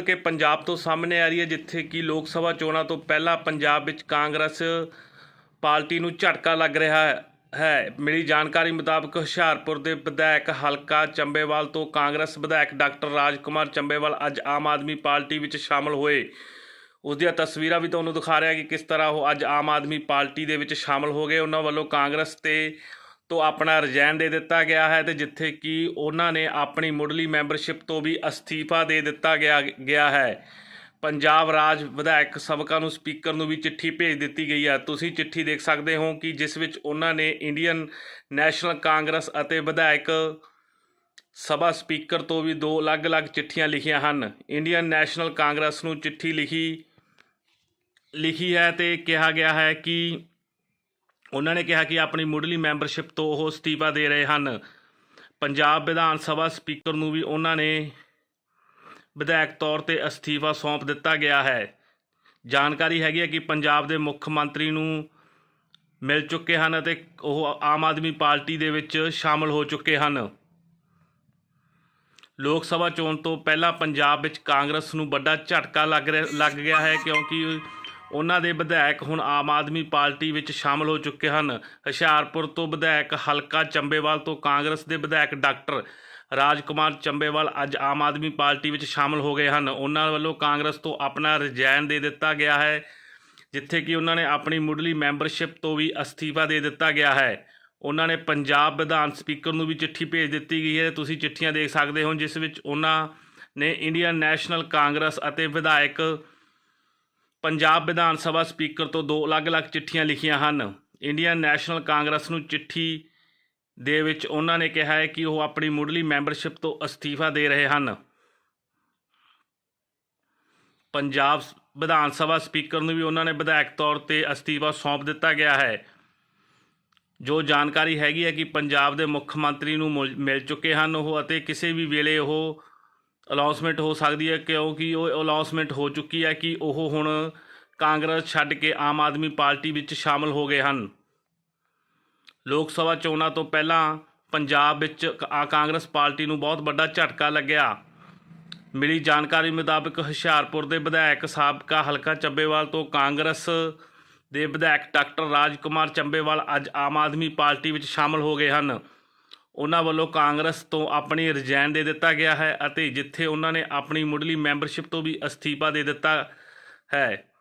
ਕਿ ਪੰਜਾਬ ਤੋਂ ਸਾਹਮਣੇ ਆ ਰਹੀ ਹੈ, ਜਿੱਥੇ ਕਿ ਲੋਕ ਸਭਾ ਚੋਣਾਂ ਤੋਂ ਪਹਿਲਾਂ ਪੰਜਾਬ ਵਿੱਚ ਕਾਂਗਰਸ ਪਾਰਟੀ ਨੂੰ ਝਟਕਾ ਲੱਗ ਰਿਹਾ ਹੈ। ਮਿਲੀ ਜਾਣਕਾਰੀ ਮੁਤਾਬਕ ਹੁਸ਼ਿਆਰਪੁਰ ਦੇ ਵਿਧਾਇਕ ਹਲਕਾ ਚੰਬੇਵਾਲ ਤੋਂ ਕਾਂਗਰਸ ਵਿਧਾਇਕ ਡਾਕਟਰ ਰਾਜਕੁਮਾਰ ਚੰਬੇਵਾਲ ਅੱਜ ਆਮ ਆਦਮੀ ਪਾਰਟੀ ਵਿੱਚ ਸ਼ਾਮਲ ਹੋਏ। ਉਸ ਦੀਆਂ ਤਸਵੀਰਾਂ ਵੀ ਤੁਹਾਨੂੰ ਦਿਖਾ ਰਿਹਾ ਕਿ ਕਿਸ ਤਰ੍ਹਾਂ ਉਹ ਅੱਜ ਆਮ ਆਦਮੀ ਪਾਰਟੀ ਦੇ ਵਿੱਚ ਸ਼ਾਮਲ ਹੋ ਗਏ। ਉਹਨਾਂ ਵੱਲੋਂ ਕਾਂਗਰਸ ਤੇ ਤੋਂ ਆਪਣਾ ਰਿਜ਼ਾਈਨ ਦੇ ਦਿੱਤਾ ਗਿਆ ਹੈ ਤੇ ਜਿੱਥੇ ਕਿ ਉਹਨਾਂ ਨੇ ਆਪਣੀ ਮੁੱਢਲੀ ਮੈਂਬਰਸ਼ਿਪ ਤੋਂ ਵੀ ਅਸਤੀਫਾ ਦੇ ਦਿੱਤਾ ਗਿਆ ਗਿਆ ਹੈ। ਪੰਜਾਬ ਰਾਜ ਵਿਧਾਇਕ ਸਭਾ ਨੂੰ ਸਪੀਕਰ ਨੂੰ ਵੀ ਚਿੱਠੀ ਭੇਜ ਦਿੱਤੀ ਗਈ ਹੈ। ਤੁਸੀਂ ਚਿੱਠੀ ਦੇਖ ਸਕਦੇ ਹੋ ਕਿ ਜਿਸ ਵਿੱਚ ਉਹਨਾਂ ਨੇ ਇੰਡੀਅਨ ਨੈਸ਼ਨਲ ਕਾਂਗਰਸ ਅਤੇ ਵਿਧਾਇਕ ਸਭਾ ਸਪੀਕਰ ਤੋਂ ਵੀ ਦੋ ਅਲੱਗ-ਅਲੱਗ ਚਿੱਠੀਆਂ ਲਿਖੀਆਂ ਹਨ। ਇੰਡੀਅਨ ਨੈਸ਼ਨਲ ਕਾਂਗਰਸ ਨੂੰ ਚਿੱਠੀ ਲਿਖੀ ਲਿਖੀ ਹੈ ਤੇ ਕਿਹਾ ਗਿਆ ਹੈ ਕਿ ਉਹਨਾਂ ਨੇ ਕਿਹਾ ਕਿ ਆਪਣੀ ਮੁੱਢਲੀ ਮੈਂਬਰਸ਼ਿਪ ਤੋਂ ਉਹ ਅਸਤੀਫਾ ਦੇ ਰਹੇ ਹਨ। ਪੰਜਾਬ ਵਿਧਾਨ ਸਭਾ ਸਪੀਕਰ ਨੂੰ ਵੀ ਉਹਨਾਂ ਨੇ ਵਿਧਾਇਕ ਤੌਰ ਤੇ ਅਸਤੀਫਾ ਸੌਂਪ ਦਿੱਤਾ ਗਿਆ ਹੈ। ਜਾਣਕਾਰੀ ਹੈਗੀ ਹੈ ਕਿ ਪੰਜਾਬ ਦੇ ਮੁੱਖ ਮੰਤਰੀ ਨੂੰ ਮਿਲ ਚੁੱਕੇ ਹਨ ਅਤੇ ਉਹ ਆਮ ਆਦਮੀ ਪਾਰਟੀ ਦੇ ਵਿੱਚ ਸ਼ਾਮਲ ਹੋ ਚੁੱਕੇ ਹਨ। ਲੋਕ ਸਭਾ ਚੋਣ ਤੋਂ ਪਹਿਲਾਂ ਪੰਜਾਬ ਵਿੱਚ ਕਾਂਗਰਸ ਨੂੰ ਵੱਡਾ ਝਟਕਾ ਲੱਗ ਰਿਹਾ, ਲੱਗ ਗਿਆ ਹੈ ਕਿਉਂਕਿ ਉਹਨਾਂ ਦੇ ਵਿਧਾਇਕ ਹੁਣ ਆਮ ਆਦਮੀ ਪਾਰਟੀ ਵਿੱਚ ਸ਼ਾਮਲ ਹੋ ਚੁੱਕੇ ਹਨ। ਹੁਸ਼ਿਆਰਪੁਰ ਤੋਂ ਵਿਧਾਇਕ ਹਲਕਾ ਚੰਬੇਵਾਲ ਤੋਂ ਕਾਂਗਰਸ ਦੇ ਵਿਧਾਇਕ ਡਾਕਟਰ ਰਾਜਕੁਮਾਰ ਚੰਬੇਵਾਲ ਅੱਜ ਆਮ ਆਦਮੀ ਪਾਰਟੀ ਵਿੱਚ ਸ਼ਾਮਲ ਹੋ ਗਏ ਹਨ। ਉਹਨਾਂ ਵੱਲੋਂ ਕਾਂਗਰਸ ਤੋਂ ਆਪਣਾ ਰਿਜ਼ਾਈਨ ਦੇ ਦਿੱਤਾ ਗਿਆ ਹੈ, ਜਿੱਥੇ ਕਿ ਉਹਨਾਂ ਨੇ ਆਪਣੀ ਮੁੱਢਲੀ ਮੈਂਬਰਸ਼ਿਪ ਤੋਂ ਵੀ ਅਸਤੀਫਾ ਦੇ ਦਿੱਤਾ ਗਿਆ ਹੈ। ਉਹਨਾਂ ਨੇ ਪੰਜਾਬ ਵਿਧਾਨ ਸਪੀਕਰ ਨੂੰ ਵੀ ਚਿੱਠੀ ਭੇਜ ਦਿੱਤੀ ਗਈ ਹੈ। ਤੁਸੀਂ ਚਿੱਠੀਆਂ ਦੇਖ ਸਕਦੇ ਹੋ, ਜਿਸ ਵਿੱਚ ਉਹਨਾਂ ਨੇ ਇੰਡੀਅਨ ਨੈਸ਼ਨਲ ਕਾਂਗਰਸ ਅਤੇ ਵਿਧਾਇਕ ਪੰਜਾਬ ਵਿਧਾਨ ਸਭਾ ਸਪੀਕਰ ਤੋਂ ਦੋ ਅਲੱਗ-ਅਲੱਗ ਚਿੱਠੀਆਂ ਲਿਖੀਆਂ ਹਨ। ਇੰਡੀਅਨ ਨੈਸ਼ਨਲ ਕਾਂਗਰਸ ਨੂੰ ਚਿੱਠੀ ਦੇ ਵਿੱਚ ਉਹਨਾਂ ਨੇ ਕਿਹਾ ਹੈ ਕਿ ਉਹ ਆਪਣੀ ਮੁੱਢਲੀ ਮੈਂਬਰਸ਼ਿਪ ਤੋਂ ਅਸਤੀਫਾ ਦੇ ਰਹੇ ਹਨ। ਪੰਜਾਬ ਵਿਧਾਨ ਸਭਾ ਸਪੀਕਰ ਨੂੰ ਵੀ ਉਹਨਾਂ ਨੇ ਵਿਧਾਇਕ ਤੌਰ ਤੇ ਅਸਤੀਫਾ ਸੌਂਪ ਦਿੱਤਾ ਗਿਆ ਹੈ। ਜੋ ਜਾਣਕਾਰੀ ਹੈਗੀ ਹੈ ਕਿ ਪੰਜਾਬ ਦੇ ਮੁੱਖ ਮੰਤਰੀ ਨੂੰ ਮੁਲ- ਮਿਲ ਚੁੱਕੇ ਹਨ ਉਹ ਅਤੇ ਕਿਸੇ ਵੀ ਵੇਲੇ ਉਹ ਅਨਾਉਂਸਮੈਂਟ ਹੋ ਸਕਦੀ ਹੈ ਕਿਉਂਕਿ ਉਹ ਅਨਾਉਂਸਮੈਂਟ ਹੋ ਚੁੱਕੀ ਹੈ ਕਿ ਉਹ ਹੁਣ ਕਾਂਗਰਸ ਛੱਡ ਕੇ ਆਮ ਆਦਮੀ ਪਾਰਟੀ ਵਿੱਚ ਸ਼ਾਮਲ ਹੋ ਗਏ ਹਨ। ਲੋਕ ਸਭਾ ਚੋਣਾਂ ਤੋਂ ਪਹਿਲਾਂ ਪੰਜਾਬ ਵਿੱਚ ਕਾਂਗਰਸ ਪਾਰਟੀ ਨੂੰ ਬਹੁਤ ਵੱਡਾ ਝਟਕਾ ਲੱਗਿਆ। ਮਿਲੀ ਜਾਣਕਾਰੀ ਮੁਤਾਬਕ ਹੁਸ਼ਿਆਰਪੁਰ ਦੇ ਵਿਧਾਇਕ ਸਾਬਕਾ ਹਲਕਾ ਚੱਬੇਵਾਲ ਤੋਂ ਕਾਂਗਰਸ ਦੇ ਵਿਧਾਇਕ ਡਾਕਟਰ ਰਾਜਕੁਮਾਰ ਚੰਬੇਵਾਲ ਅੱਜ ਆਮ ਆਦਮੀ ਪਾਰਟੀ ਵਿੱਚ ਸ਼ਾਮਲ ਹੋ ਗਏ ਹਨ। ਉਹਨਾਂ ਵੱਲੋਂ ਕਾਂਗਰਸ ਤੋਂ ਆਪਣੀ ਰਿਜ਼ਾਈਨ ਦੇ ਦਿੱਤਾ ਗਿਆ ਹੈ ਅਤੇ ਜਿੱਥੇ ਉਹਨਾਂ ਨੇ ਆਪਣੀ ਮੁੱਢਲੀ ਮੈਂਬਰਸ਼ਿਪ ਤੋਂ ਵੀ ਅਸਤੀਫਾ ਦੇ ਦਿੱਤਾ ਹੈ।